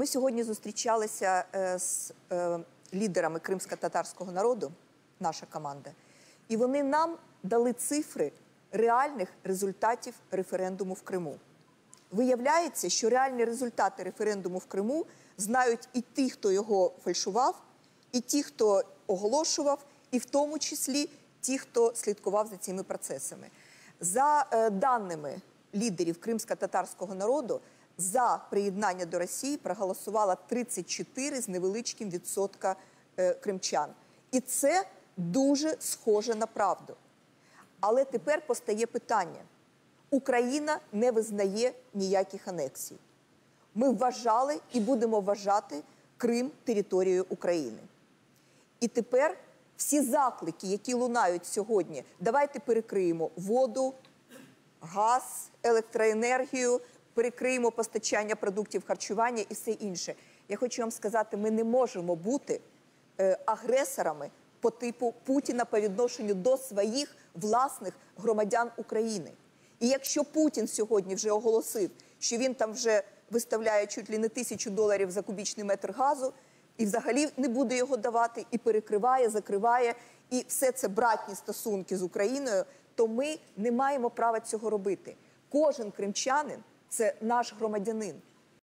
Ми сьогодні зустрічалися е, з е, лідерами кримсько-татарського народу, наша команда, і вони нам дали цифри реальних результатів референдуму в Криму. Виявляється, що реальні результати референдуму в Криму знають і ті, хто його фальшував, і ті, хто оголошував, і в тому числі ті, хто слідкував за цими процесами. За е, даними лідерів кримсько-татарського народу, за приєднання до Росії проголосувало 34 з невеличким відсотка е, кримчан. І це дуже схоже на правду. Але тепер постає питання: Україна не визнає ніяких анексій. Ми вважали і будемо вважати Крим територією України. І тепер всі заклики, які лунають сьогодні, давайте перекриємо воду, газ, електроенергію, перекриємо постачання продуктів харчування і все інше. Я хочу вам сказати, ми не можемо бути е, агресорами по типу Путіна по відношенню до своїх власних громадян України. І якщо Путін сьогодні вже оголосив, що він там вже виставляє чуть ли не тисячу доларів за кубічний метр газу, і взагалі не буде його давати, і перекриває, закриває, і все це братні стосунки з Україною, то ми не маємо права цього робити. Кожен кримчанин це наш громадянин.